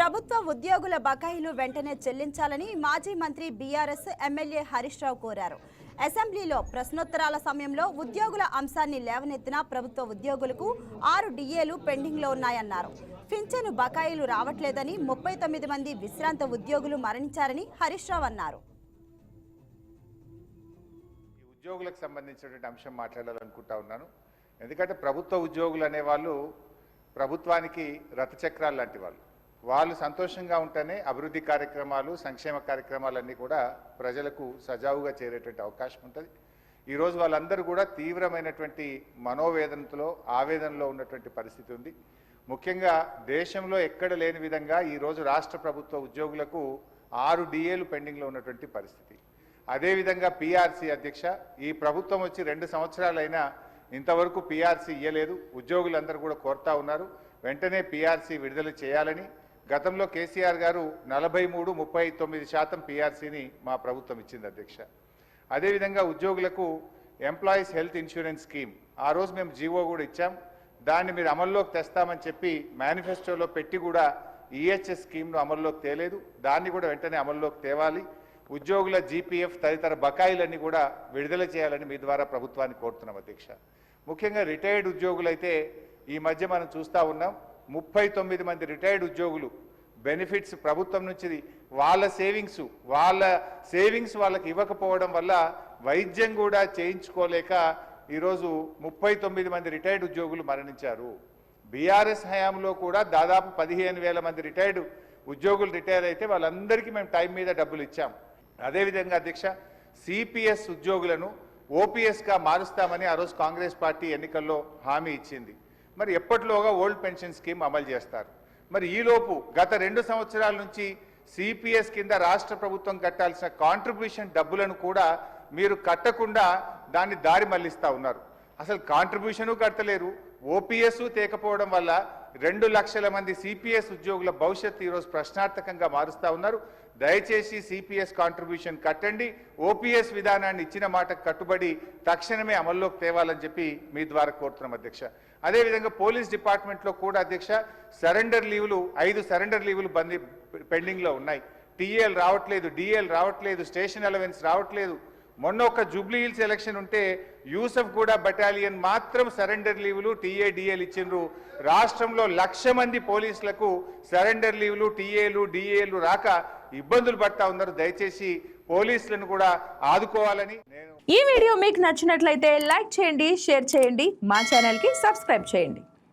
ప్రభుత్వ ఉద్యోగుల బకాయిలు వెంటనే చెల్లించాలని మాజీ మంత్రి బీఆర్ఎస్ ఎమ్మెల్యే హరీష్ రావు కోరారు. అసెంబ్లీలో ప్రశ్నోత్తరాల సమయంలో ఉద్యోగుల అంశాన్ని లేవనెత్తిన ప్రభుత్వ ఉద్యోగులకు ఆరు డిఏలు పెండింగ్లో ఉన్నాయన్నారు. పింఛను బకాయిలు రావట్లేదని ముప్పై తొమ్మిది మంది విశ్రాంత ఉద్యోగులు మరణించారని హరీష్ రావు అన్నారు. ఈ ఉద్యోగులకు సంబంధించినటువంటి అంశం మాట్లాడాలనుకుంటా ఉన్నాను. ఎందుకంటే ప్రభుత్వ ఉద్యోగులు అనేవాళ్ళు ప్రభుత్వానికి రథచక్రాలు లాంటి వాళ్ళు. వాళ్ళు సంతోషంగా ఉంటేనే అభివృద్ధి కార్యక్రమాలు సంక్షేమ కార్యక్రమాలన్నీ కూడా ప్రజలకు సజావుగా చేరేటువంటి అవకాశం ఉంటుంది. ఈరోజు వాళ్ళందరూ కూడా తీవ్రమైనటువంటి మనోవేదనతో ఆవేదనలో ఉన్నటువంటి పరిస్థితి ఉంది. ముఖ్యంగా దేశంలో ఎక్కడ లేని విధంగా ఈరోజు రాష్ట్ర ప్రభుత్వ ఉద్యోగులకు ఆరు డిఏలు పెండింగ్లో ఉన్నటువంటి పరిస్థితి. అదేవిధంగా పీఆర్సీ అధ్యక్ష ఈ ప్రభుత్వం వచ్చి రెండు సంవత్సరాలైనా ఇంతవరకు పిఆర్సీ ఇయ్యలేదు. ఉద్యోగులందరూ కూడా కోరుతా ఉన్నారు. వెంటనే పిఆర్సీ విడుదల చేయాలని గతంలో కేసీఆర్ గారు నలభై మూడు ముప్పై తొమ్మిది శాతం పీఆర్సీని మా ప్రభుత్వం ఇచ్చింది అధ్యక్ష. అదేవిధంగా ఉద్యోగులకు ఎంప్లాయీస్ హెల్త్ ఇన్సూరెన్స్ స్కీమ్ ఆ రోజు మేము జీవో కూడా ఇచ్చాం. దాన్ని మీరు అమల్లోకి తెస్తామని చెప్పి మేనిఫెస్టోలో పెట్టి కూడా ఈహెచ్ఎస్ స్కీమ్ను అమల్లోకి తేలేదు. దాన్ని కూడా వెంటనే అమల్లోకి తేవాలి. ఉద్యోగుల జీపీఎఫ్ తదితర బకాయిలన్నీ కూడా విడుదల చేయాలని మీ ద్వారా ప్రభుత్వాన్ని కోరుతున్నాం అధ్యక్ష. ముఖ్యంగా రిటైర్డ్ ఉద్యోగులైతే ఈ మధ్య మనం చూస్తూ ఉన్నాం. ముప్పై తొమ్మిది మంది రిటైర్డ్ ఉద్యోగులు బెనిఫిట్స్ ప్రభుత్వం నుంచి వాళ్ళ సేవింగ్స్ వాళ్ళ సేవింగ్స్ వాళ్ళకి ఇవ్వకపోవడం వల్ల వైద్యం కూడా చేయించుకోలేక ఈరోజు ముప్పై తొమ్మిది మంది రిటైర్డ్ ఉద్యోగులు మరణించారు. బీఆర్ఎస్ హయాంలో కూడా దాదాపు పదిహేను వేల మంది రిటైర్డ్ ఉద్యోగులు రిటైర్ అయితే వాళ్ళందరికీ మేము టైం మీద డబ్బులు ఇచ్చాం. అదేవిధంగా అధ్యక్ష సిపిఎస్ ఉద్యోగులను ఓపీఎస్గా మారుస్తామని ఆ రోజు కాంగ్రెస్ పార్టీ ఎన్నికల్లో హామీ ఇచ్చింది. మరి ఎప్పటిలోగా ఓల్డ్ పెన్షన్ స్కీమ్ అమలు చేస్తారు? మరి ఈలోపు గత రెండు సంవత్సరాల నుంచి సిపిఎస్ కింద రాష్ట్ర ప్రభుత్వం కట్టాల్సిన కాంట్రిబ్యూషన్ డబ్బులను కూడా మీరు కట్టకుండా దాన్ని దారి మళ్ళిస్తా ఉన్నారు. అసలు కాంట్రిబ్యూషను కట్టలేరు. ఓపీఎస్ తేకపోవడం వల్ల రెండు లక్షల మంది సిపిఎస్ ఉద్యోగుల భవిష్యత్తు ఈరోజు ప్రశ్నార్థకంగా మారుస్తూ ఉన్నారు. దయచేసి సిపిఎస్ కాంట్రిబ్యూషన్ కట్టండి. ఓపీఎస్ విధానాన్ని ఇచ్చిన మాటకు కట్టుబడి తక్షణమే అమల్లోకి తేవాలని చెప్పి మీ ద్వారా కోరుతున్నాం అధ్యక్ష. అదేవిధంగా పోలీస్ డిపార్ట్మెంట్లో కూడా అధ్యక్ష సరెండర్ లీవులు ఐదు సరెండర్ లీవులు బంది పెండింగ్లో ఉన్నాయి. టీఏలు రావట్లేదు డిఏలు రావట్లేదు స్టేషన్ అలవెన్స్ రావట్లేదు. మొన్న ఒక జూబ్లీ హిల్స్ ఎలక్షన్ ఉంటే యూసఫ్ కూడా బటాలియన్ మాత్రం సరెండర్ లీవులు టీఏడిఏలు ఇచ్చిండ్రు. రాష్ట్రంలో లక్ష మంది పోలీసులకు సరెండర్ లీవులు టీఏలు డిఏలు రాక ఇబ్బందులు పడతా ఉన్నారు. దయచేసి పోలీసులను కూడా ఆదుకోవాలని ఈ వీడియో మీకు నచ్చినట్లయితే లైక్ చేయండి షేర్ చేయండి. మా ఛానల్కి సబ్స్క్రైబ్ చేయండి.